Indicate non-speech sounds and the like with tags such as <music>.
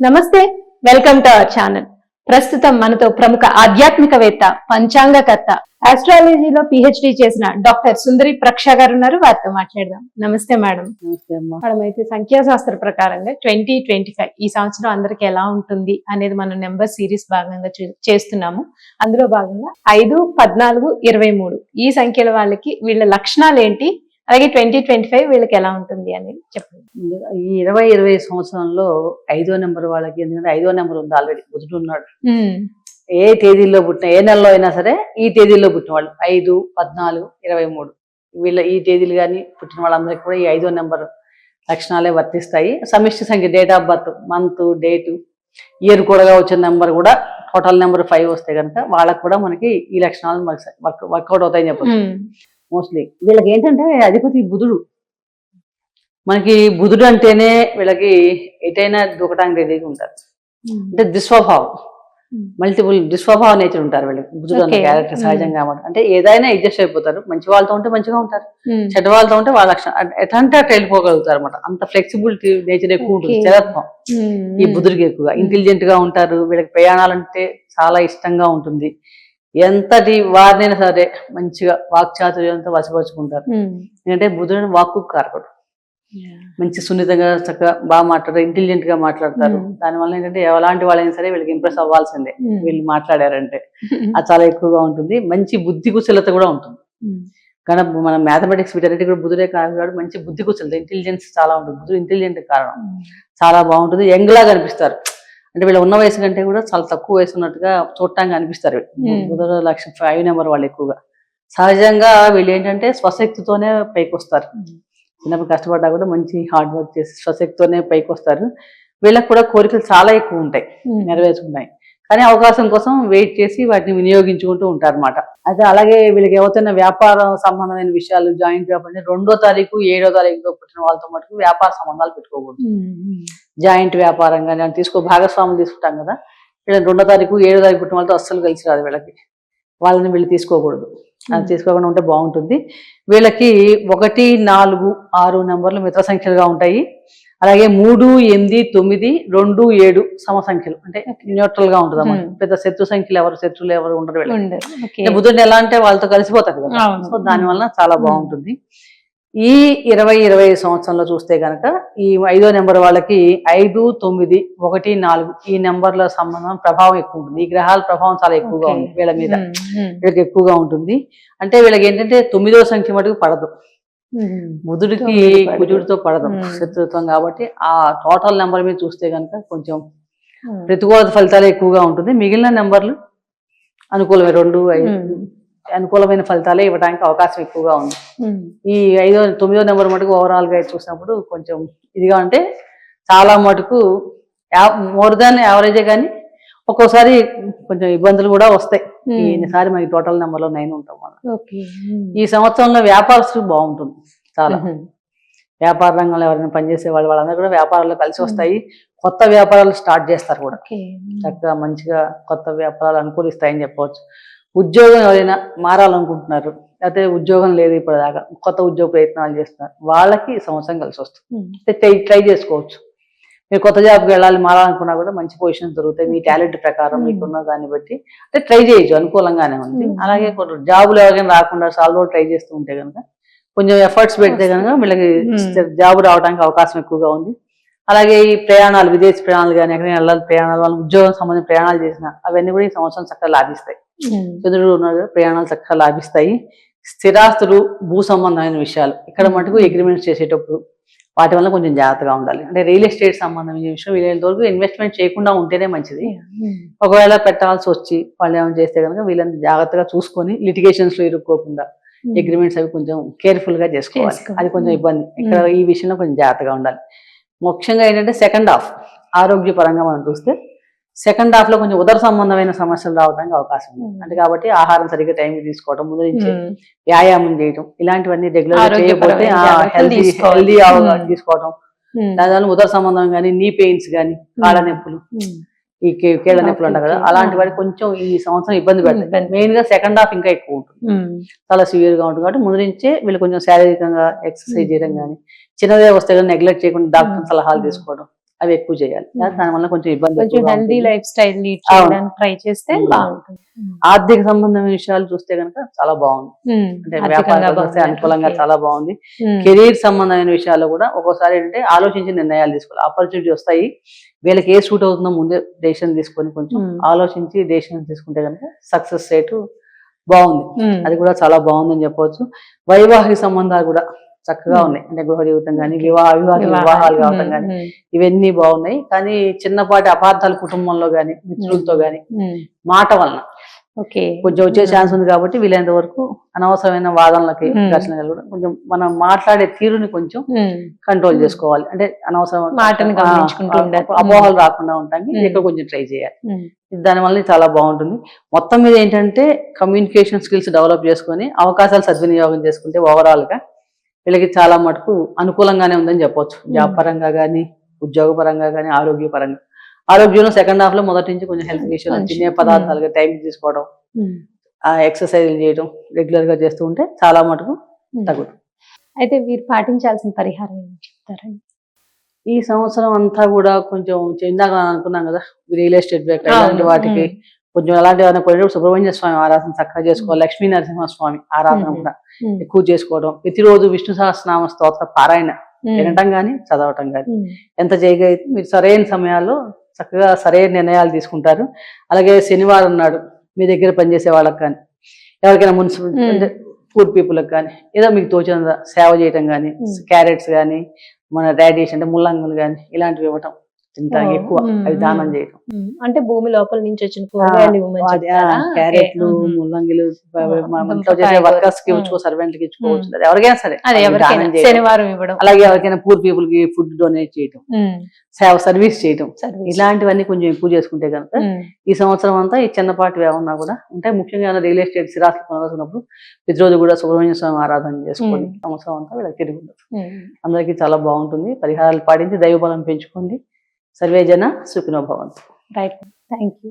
నమస్తే welcome to our channel. ప్రస్తుతం మనతో ప్రముఖ ఆధ్యాత్మికవేత్త పంచాంగకర్త ఆస్ట్రాలజీలో పిహెచ్డి చేసిన డాక్టర్ సుందరి ప్రక్ష గారు ఉన్నారు. వారితో మాట్లాడదాం. నమస్తే మేడం. మేడం అయితే సంఖ్యాశాస్త్ర ప్రకారంగా ట్వంటీ ట్వంటీ ఫైవ్ ఈ సంవత్సరం అందరికి ఎలా ఉంటుంది అనేది మనం నెంబర్ సిరీస్ భాగంగా చేస్తున్నాము. అందులో భాగంగా ఐదు పద్నాలుగు ఇరవై మూడు ఈ సంఖ్యల వాళ్ళకి వీళ్ళ లక్షణాలు ఏంటి అలాగే ట్వంటీ ట్వంటీ ఫైవ్ వీళ్ళకి ఎలా ఉంటుంది అనేది చెప్పండి. ఈ ఇరవై ఇరవై సంవత్సరంలో ఐదో నెంబర్ వాళ్ళకి ఎందుకంటే ఐదో నెంబర్ ఉంది ఆల్రెడీ బుధుడు ఉన్నాడు. ఏ తేదీల్లో పుట్టిన ఏ నెలలో అయినా సరే ఈ తేదీల్లో పుట్టిన వాళ్ళు ఐదు పద్నాలుగు ఇరవై మూడు. వీళ్ళ ఈ తేదీలు కానీ పుట్టిన వాళ్ళందరికీ కూడా ఈ ఐదో నెంబర్ లక్షణాలే వర్తిస్తాయి. సమిష్టి సంఖ్య date of birth month date year కూడా వచ్చిన నెంబర్ కూడా టోటల్ నెంబర్ ఫైవ్ వస్తే కనుక వాళ్ళకి కూడా మనకి ఈ లక్షణాలు వర్కౌట్ అవుతాయని చెప్పచ్చు. మోస్ట్లీ వీళ్ళకి ఏంటంటే అధిపతి బుధుడు. మనకి బుధుడు అంటేనే వీళ్ళకి ఎటైనా దూకటానికి రెడీగా ఉంటారు. అంటే దుస్వభావం. మల్టిపుల్ దుస్వభావ నేచర్ ఉంటారు వీళ్ళకి. బుధుడు Okay. Character Hmm. సహజంగా అంటే ఏదైనా అడ్జస్ట్ అయిపోతారు. మంచి వాళ్ళతో ఉంటే మంచిగా ఉంటారు. చెడ్డ వాళ్ళతో ఉంటే వాళ్ళ లక్షణం. ఎట్లా అంటే అట్లా వెళ్ళిపోగలుగుతారు అనమాట అంత ఫ్లెక్సిబిలిటీ నేచర్ ఎక్కువ ఉంటుంది. స్థిరత్వం. ఈ బుధుడికి ఎక్కువగా. ఇంటెలిజెంట్గా ఉంటారు. వీళ్ళకి ప్రయాణాలంటే చాలా ఇష్టంగా ఉంటుంది. ఎంతటి వారినైనా సరే మంచిగా వాక్చాతుర్యంతో వశపరుచుకుంటారు. ఎందుకంటే బుధుడు వాక్కు కారకుడు. మంచి సున్నితంగా చక్కగా బాగా మాట్లాడతారు ఇంటెలిజెంట్గా మాట్లాడతారు. Hmm. దానివల్ల ఏంటంటే ఎలాంటి వాళ్ళైనా సరే వీళ్ళకి ఇంప్రెస్ అవ్వాల్సిందే. వీళ్ళు మాట్లాడారంటే. <laughs> అది చాలా ఎక్కువగా ఉంటుంది. మంచి బుద్ధి కుశలత కూడా ఉంటుంది. కానీ మన మ్యాథమెటిక్స్ వీటన్నిటి కూడా బుధుడే కాదు మంచి బుద్ధి కుశలత ఇంటెలిజెన్స్ చాలా ఉంటుంది. బుధుడు ఇంటెలిజెంట్ కారణం. చాలా బాగుంటుంది. యంగ్ లాగా అనిపిస్తారు. అంటే వీళ్ళ ఉన్న వయసు కంటే కూడా చాలా తక్కువ వయసు ఉన్నట్టుగా చూడటానికి అనిపిస్తారు. బుధుడు లక్ష ఫైవ్ నెంబర్ వాళ్ళు ఎక్కువగా. సహజంగా వీళ్ళు ఏంటంటే స్వశక్తితోనే పైకి వస్తారు చిన్నప్పుడు కష్టపడ్డా కూడా మంచి హార్డ్ వర్క్ చేసి స్వశక్తితోనే పైకి వస్తారు వీళ్ళకి కూడా కోరికలు చాలా ఎక్కువ ఉంటాయి. నెరవేర్చుకున్నాయి కానీ అవకాశం కోసం వెయిట్ చేసి వాటిని వినియోగించుకుంటూ ఉంటారు అనమాట అయితే అలాగే వీళ్ళకి ఎవరైనా వ్యాపారం సంబంధమైన విషయాలు జాయింట్ వ్యాపారం రెండో తారీఖు ఏడో తారీఖులో పుట్టిన వాళ్ళతో మటుకు వ్యాపార సంబంధాలు పెట్టుకోకూడదు. జాయింట్ వ్యాపారం కానీ తీసుకో భాగస్వాములు తీసుకుంటాం కదా. వీళ్ళని రెండో తారీఖు ఏడో తారీఖు పుట్టిన వాళ్ళతో అస్సలు కలిసి రాదు వీళ్ళకి. వాళ్ళని వీళ్ళు తీసుకోకూడదు. అది. తీసుకోకుండా ఉంటే బాగుంటుంది. వీళ్ళకి ఒకటి నాలుగు ఆరు నెంబర్లు మిత్ర సంఖ్యలుగా ఉంటాయి. అలాగే మూడు ఎనిమిది తొమ్మిది రెండు ఏడు సమ సంఖ్యలు అంటే న్యూట్రల్గా ఉంటుంది అన్నమాట. పెద్ద శత్రు సంఖ్యలు ఎవరు శత్రులు ఎవరు ఉండరు బుధుడిని ఎలా అంటే వాళ్ళతో కలిసిపోతారు కదా. సో దాని వలన చాలా. బాగుంటుంది. ఈ ఇరవై ఇరవై సంవత్సరంలో చూస్తే కనుక ఈ ఐదో నెంబర్ వాళ్ళకి ఐదు తొమ్మిది ఒకటి నాలుగు ఈ నెంబర్ల సంబంధం ప్రభావం ఎక్కువ ఉంటుంది ఈ గ్రహాల ప్రభావం చాలా ఎక్కువగా. ఉంది వీళ్ళ మీద వీళ్ళకి ఎక్కువగా ఉంటుంది అంటే వీళ్ళకి ఏంటంటే తొమ్మిదో సంఖ్య మటుకు పడదు. బుధుడికి తొమ్మిది పడదు. కుజుడితో పడదు. శత్రుత్వం కాబట్టి ఆ టోటల్ నెంబర్ మీద చూస్తే కనుక కొంచెం. ప్రతికూల ఫలితాలు ఎక్కువగా ఉంటుంది మిగిలిన నెంబర్లు అనుకూలమే రెండు ఐదు. అనుకూలమైన ఫలితాలే ఇవ్వడానికి అవకాశం ఎక్కువగా ఉంది. ఈ ఐదో తొమ్మిదో నెంబర్ మటుకు ఓవరాల్గా చూసినప్పుడు కొంచెం ఇదిగా అంటే చాలా మటుకు మోర్ దాన్ యావరేజే కానీ ఒక్కోసారి కొంచెం ఇబ్బందులు కూడా వస్తాయి. ఈసారి మనకి టోటల్ నెంబర్లో నైన్ ఉంటాం ఉమ్. ఈ సంవత్సరంలో వ్యాపారస్తులు బాగుంటుంది చాలా. వ్యాపార రంగంలో ఎవరైనా పనిచేసే వాళ్ళు వాళ్ళందరూ కూడా వ్యాపారాల్లో కలిసి వస్తాయి. కొత్త వ్యాపారాలు స్టార్ట్ చేస్తారు కూడా. చక్కగా మంచిగా కొత్త వ్యాపారాలు అనుకూలిస్తాయని చెప్పవచ్చు. ఉద్యోగం ఎవరైనా మారాలనుకుంటున్నారు లేకపోతే ఉద్యోగం లేదు ఇప్పుడు దాకా కొత్త ఉద్యోగ ప్రయత్నాలు చేస్తున్నారు వాళ్ళకి ఈ సంవత్సరం కలిసి వస్తుంది. ట్రై ట్రై చేసుకోవచ్చు. మీరు కొత్త జాబ్కి వెళ్ళాలి మారాలనుకున్నా కూడా మంచి పొజిషన్ దొరుకుతాయి. మీ టాలెంట్ ప్రకారం. మీకున్న దాన్ని బట్టి అంటే ట్రై చేయొచ్చు అనుకూలంగానే ఉంది. అలాగే కొన్ని జాబులు ఎవరికైనా రాకుండా రోజులు ట్రై చేస్తూ ఉంటే కనుక కొంచెం ఎఫర్ట్స్ పెడితే కనుక వీళ్ళకి. జాబ్ రావడానికి అవకాశం ఎక్కువగా ఉంది. అలాగే ఈ ప్రయాణాలు విదేశీ ప్రయాణాలు కానీ ఎక్కడైనా వెళ్ళాలి ప్రయాణాలు వాళ్ళ ఉద్యోగం సంబంధించిన ప్రయాణాలు చేసిన అవన్నీ కూడా ఈ సంవత్సరం చక్కగా లాభిస్తాయి. చంద్రుడు ఉన్నారు కదా, ప్రయాణాలు చక్కగా లాభిస్తాయి స్థిరాస్తులు భూ సంబంధమైన విషయాలు ఇక్కడ మటుకు అగ్రిమెంట్స్ చేసేటప్పుడు వాటి వల్ల కొంచెం జాగ్రత్తగా ఉండాలి అంటే రియల్ ఎస్టేట్ సంబంధమైన విషయం వీళ్ళంత వరకు ఇన్వెస్ట్మెంట్ చేయకుండా ఉంటేనే మంచిది. ఒకవేళ పెట్టాల్సి వచ్చి వాళ్ళు ఏమైనా చేస్తే కనుక వీళ్ళని జాగ్రత్తగా చూసుకొని లిటిగేషన్స్లో ఇరుక్కోకుండా. అగ్రిమెంట్స్ అవి కొంచెం కేర్ఫుల్గా చేసుకోవాలి. అది కొంచెం ఇబ్బంది ఇక్కడ. ఈ విషయంలో కొంచెం జాగ్రత్తగా ఉండాలి ముఖ్యంగా ఏంటంటే సెకండ్ హాఫ్ ఆరోగ్యపరంగా మనం చూస్తే సెకండ్ హాఫ్లో కొంచెం ఉదర సంబంధమైన సమస్యలు రావడానికి అవకాశం ఉంది మ్మ్. అంటే కాబట్టి ఆహారం సరిగ్గా టైంకి తీసుకోవడం ముందు నుంచి ఉమ్. వ్యాయామం చేయడం ఇలాంటివన్నీ రెగ్యులర్ చేయకపోతే హెల్దీ. తీసుకోవడం. దానివల్ల ఉదర సంబంధం కానీ నీ పెయిన్స్ కానీ కాళ్ళ నొప్పులు ఉమ్. ఈ కీళ్ళ నొప్పులు అంటారు కదా. అలాంటి వాటికి కొంచెం ఈ సంవత్సరం ఇబ్బంది పెడతాయి. మెయిన్గా సెకండ్ హాఫ్ ఇంకా ఎక్కువ ఉంటుంది ఉమ్. చాలా సివియర్గా ఉంటుంది కాబట్టి ముందు నుంచే వీళ్ళు కొంచెం శారీరకంగా ఎక్సర్సైజ్ చేయడం కానీ చిన్నదే వస్తే కానీ నెగ్లెక్ట్ చేయకుండా డాక్టర్ Mm. సలహాలు. తీసుకోవడం అవి ఎక్కువ చేయాలి Hmm. దానివల్ల కొంచెం ఇబ్బంది హెల్దీ. లైఫ్ స్టైల్ లీడ్ అవును. చేయడానికి ట్రై చేస్తే. బాగుంటుంది ఆర్థిక సంబంధమైన విషయాలు చూస్తే కనుక చాలా బాగుంది. అంటే వ్యాపారం. అనుకూలంగా. చాలా బాగుంది. కెరీర్ సంబంధమైన విషయాల్లో కూడా ఒక్కోసారి ఏంటంటే ఆలోచించి నిర్ణయాలు తీసుకోవాలి ఆపర్చునిటీ వస్తాయి వీళ్ళకి ఏ సూట్ అవుతుందో ముందే డెసిషన్ తీసుకొని కొంచెం. ఆలోచించి డెసిషన్ తీసుకుంటే కనుక సక్సెస్ రేటు బాగుంది. అది కూడా చాలా బాగుందని చెప్పవచ్చు వైవాహిక సంబంధాలు కూడా చక్కగా Hmm. ఉన్నాయి అంటే గృహ జీవితం కానీ Okay. వివాహ వివాహ వివాహాలు. కావటం Hmm. కానీ Hmm. ఇవన్నీ బాగున్నాయి కానీ చిన్నపాటి అపార్థాలు కుటుంబంలో కానీ మిత్రులతో కానీ Hmm. మాట వలన ఓకే కొంచెం వచ్చే ఛాన్స్ ఉంది కాబట్టి వీలైనంత వరకు అనవసరమైన వాదనలకి Hmm. ఘర్షణలు కూడా కొంచెం మనం మాట్లాడే తీరుని కొంచెం Hmm. Control Hmm. చేసుకోవాలి అంటే అనవసరం. అపోహలు రాకుండా Hmm. ఇక్కడ కొంచెం ట్రై చేయాలి Hmm. దానివల్ల చాలా బాగుంటుంది మొత్తం మీద ఏంటంటే కమ్యూనికేషన్ స్కిల్స్ డెవలప్ చేసుకొని అవకాశాలు సద్వినియోగం చేసుకుంటే ఓవరాల్గా వీళ్ళకి చాలా మటుకు అనుకూలంగానే ఉందని చెప్పొచ్చు జాబ్. పరంగా కానీ ఉద్యోగ పరంగా కానీ ఆరోగ్య పరంగా ఆరోగ్యంలో సెకండ్ హాఫ్లో మొదటి నుంచి కొంచెం హెల్త్ కొంచెం. తినే పదార్థాలుగా టైం తీసుకోవడం. ఆ ఎక్సర్సైజ్ చేయడం రెగ్యులర్గా చేస్తూ ఉంటే చాలా మటుకు. తగ్గుతుంది అయితే వీరు పాటించాల్సిన పరిహారం చెప్తారండి ఈ సంవత్సరం అంతా కూడా కొంచెం ఇందాక అనుకున్నాం కదా రియల్ ఎస్టేట్. ఇలాంటి వాటికి. కొంచెం అలాంటి ఏమైనా కొనేటప్పుడు సుబ్రహ్మణ్య స్వామి ఆరాధన చక్కగా చేసుకోవాలి లక్ష్మీ నరసింహ స్వామి ఆరాధన. కూడా. ఎక్కువ చేసుకోవడం ప్రతిరోజు విష్ణు సహస్రనామ స్తోత్ర పారాయణ. వినటం కానీ చదవటం కానీ. ఎంత చేయగలిగితే మీరు సరైన సమయాల్లో చక్కగా సరైన నిర్ణయాలు తీసుకుంటారు అలాగే శనివారం నాడు మీ దగ్గర పనిచేసే వాళ్ళకి కానీ ఎవరికైనా మున్సిపల్. అంటే పూర్ పీపుల్కి కానీ ఏదో మీకు తోచిన సేవ చేయటం కానీ. క్యారెట్స్ కానీ మన డాడీస్ అంటే ముల్లంగులు కానీ ఇలాంటివి ఇవ్వటం Oh. ఎక్కువ. అవి దానం చేయటం. అంటే భూమి లోపల నుంచి వచ్చిన? క్యారెట్లు. ముల్లంగిలు ఇంట్లో చేసే. వర్కర్స్కి. ఇచ్చుకో సర్వెంట్కి ఇచ్చుకోవచ్చు ఎవరికైనా సరే చేయడం. శనివారం ఇవ్వడం అలాగే ఎవరికైనా పూర్ పీపుల్కి ఫుడ్ డొనేట్ చేయటం. సేవ సర్వీస్ చేయటం Service. ఇలాంటివన్నీ కొంచెం ఎక్కువ చేసుకుంటే కనుక. ఈ సంవత్సరం అంతా ఈ చిన్నపాటి ఏమన్నా కూడా అంటే ముఖ్యంగా రియల్ ఎస్టేట్ స్థిరాస్తులు కొనవలసినప్పుడు ప్రతిరోజు కూడా సుబ్రహ్మణ్య స్వామి ఆరాధన చేసుకొని. సంవత్సరం అంతా వీళ్ళకి తిరిగి ఉండదు. అందరికీ చాలా బాగుంటుంది పరిహారాలు పాటించి దైవ బలం పెంచుకోండి సర్వేజన సుఖినో భవంతు. Right thank you